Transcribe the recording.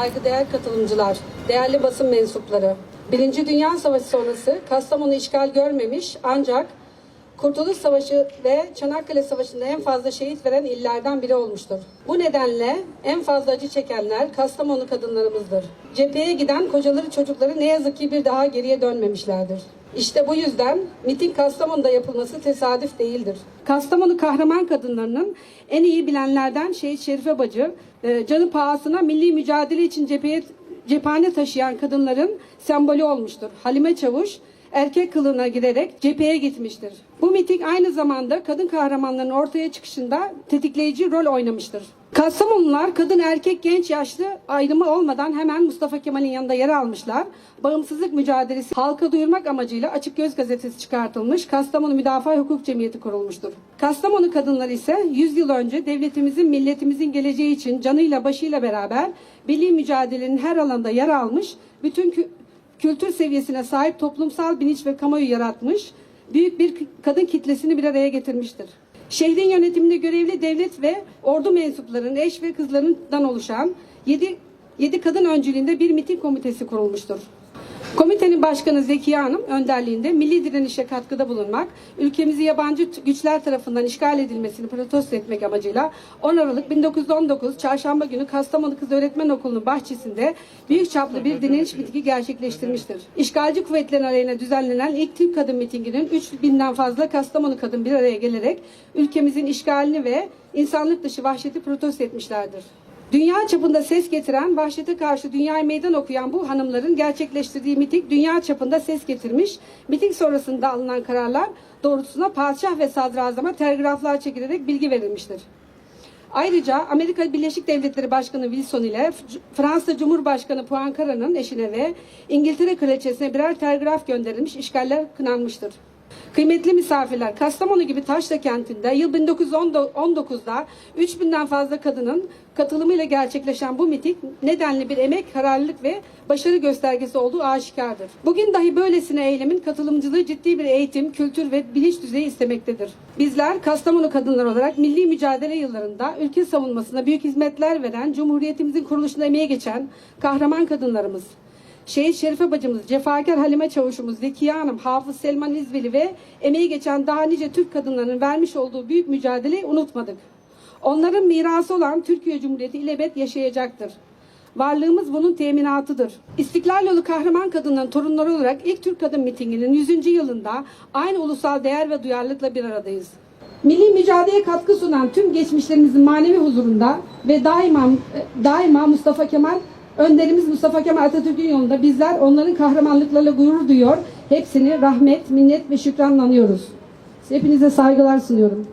saygıdeğer katılımcılar, değerli basın mensupları. Birinci Dünya Savaşı sonrası Kastamonu işgal görmemiş ancak Kurtuluş Savaşı ve Çanakkale Savaşı'nda en fazla şehit veren illerden biri olmuştur. Bu nedenle en fazla acı çekenler Kastamonu kadınlarımızdır. Cepheye giden kocaları çocukları ne yazık ki bir daha geriye dönmemişlerdir. İşte bu yüzden miting Kastamonu'da yapılması tesadüf değildir. Kastamonu kahraman kadınlarının en iyi bilenlerden Şehit Şerife Bacı, e, canı pahasına milli mücadele için cepheye cephane taşıyan kadınların sembolü olmuştur. Halime Çavuş erkek kılığına girerek cepheye gitmiştir. Bu miting aynı zamanda kadın kahramanların ortaya çıkışında tetikleyici rol oynamıştır. Kastamonular kadın erkek genç yaşlı ayrımı olmadan hemen Mustafa Kemal'in yanında yer almışlar. Bağımsızlık mücadelesi halka duyurmak amacıyla Açık Göz gazetesi çıkartılmış. Kastamonu Müdafaa Hukuk Cemiyeti kurulmuştur. Kastamonu kadınları ise 100 yıl önce devletimizin milletimizin geleceği için canıyla başıyla beraber milli mücadelenin her alanda yer almış. Bütün kültür seviyesine sahip toplumsal bilinç ve kamuoyu yaratmış, büyük bir kadın kitlesini bir araya getirmiştir. Şehrin yönetiminde görevli devlet ve ordu mensuplarının eş ve kızlarından oluşan 7, 7 kadın öncülüğünde bir miting komitesi kurulmuştur. Komitenin başkanı Zekiye Hanım önderliğinde milli direnişe katkıda bulunmak, ülkemizi yabancı güçler tarafından işgal edilmesini protesto etmek amacıyla 10 Aralık 1919 Çarşamba günü Kastamonu Kız Öğretmen Okulu'nun bahçesinde büyük çaplı bir direniş mitingi gerçekleştirmiştir. İşgalci kuvvetlerin aleyhine düzenlenen ilk Türk kadın mitinginin 3000'den fazla Kastamonu kadın bir araya gelerek ülkemizin işgalini ve insanlık dışı vahşeti protesto etmişlerdir. Dünya çapında ses getiren, vahşete karşı dünyaya meydan okuyan bu hanımların gerçekleştirdiği miting dünya çapında ses getirmiş. Miting sonrasında alınan kararlar doğrultusunda padişah ve sadrazama telgraflar çekilerek bilgi verilmiştir. Ayrıca Amerika Birleşik Devletleri Başkanı Wilson ile Fransa Cumhurbaşkanı Poincaré'nin eşine ve İngiltere Kraliçesi'ne birer telgraf gönderilmiş, işgaller kınanmıştır. Kıymetli misafirler, Kastamonu gibi Taşla kentinde yıl 1919'da 3000'den fazla kadının katılımıyla gerçekleşen bu miting nedenli bir emek, kararlılık ve başarı göstergesi olduğu aşikardır. Bugün dahi böylesine eylemin katılımcılığı ciddi bir eğitim, kültür ve bilinç düzeyi istemektedir. Bizler Kastamonu kadınlar olarak milli mücadele yıllarında ülke savunmasına büyük hizmetler veren, Cumhuriyetimizin kuruluşuna emeği geçen kahraman kadınlarımız, Şehit Şerife bacımız, cefakar Halime Çavuşumuz, Zekiye Hanım, Hafız Selman İzveli ve emeği geçen daha nice Türk kadınlarının vermiş olduğu büyük mücadeleyi unutmadık. Onların mirası olan Türkiye Cumhuriyeti ilebet yaşayacaktır. Varlığımız bunun teminatıdır. İstiklal yolu kahraman kadınların torunları olarak ilk Türk Kadın Mitingi'nin 100. yılında aynı ulusal değer ve duyarlılıkla bir aradayız. Milli mücadeleye katkı sunan tüm geçmişlerimizin manevi huzurunda ve daima daima Mustafa Kemal önderimiz Mustafa Kemal Atatürk'ün yolunda bizler onların kahramanlıklarıyla gurur duyuyor. Hepsini rahmet, minnet ve şükranla anıyoruz. Hepinize saygılar sunuyorum.